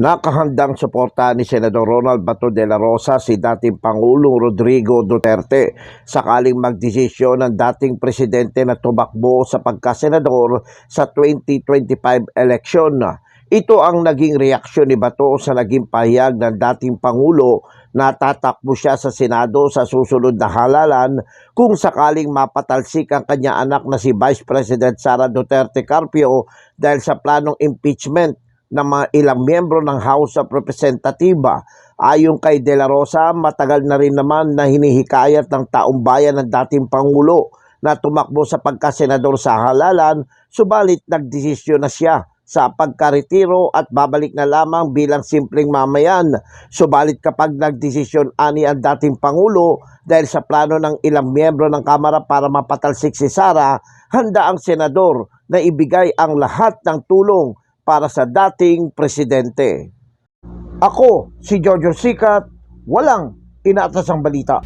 Nakahandang suporta ni Senador Ronald Bato de la Rosa si dating Pangulong Rodrigo Duterte. Sakaling magdesisyon ng dating presidente na tumakbo sa pagkasenador sa 2025 election. Ito ang naging reaksyon ni Bato sa naging pahayag ng dating Pangulo. Na tatakbo siya sa Senado sa susunod na halalan kung sakaling mapatalsik ang kanya anak na si Vice President Sara Duterte Carpio dahil sa planong impeachment ng mga ilang miyembro ng House of Representative. Ayon kay De La Rosa, matagal na rin naman na hinihikayat ng taong bayan ng dating Pangulo na tumakbo sa pagkasenador sa halalan, subalit nagdesisyon na siya sa pagkaretiro at babalik na lamang bilang simpleng mamayan. Subalit kapag nagdesisyon ani ang dating Pangulo dahil sa plano ng ilang miyembro ng Kamara para mapatalsik si Sara, handa ang senador na ibigay ang lahat ng tulong para sa dating presidente. Ako, si Jojo Sikat, walang inaatasang balita.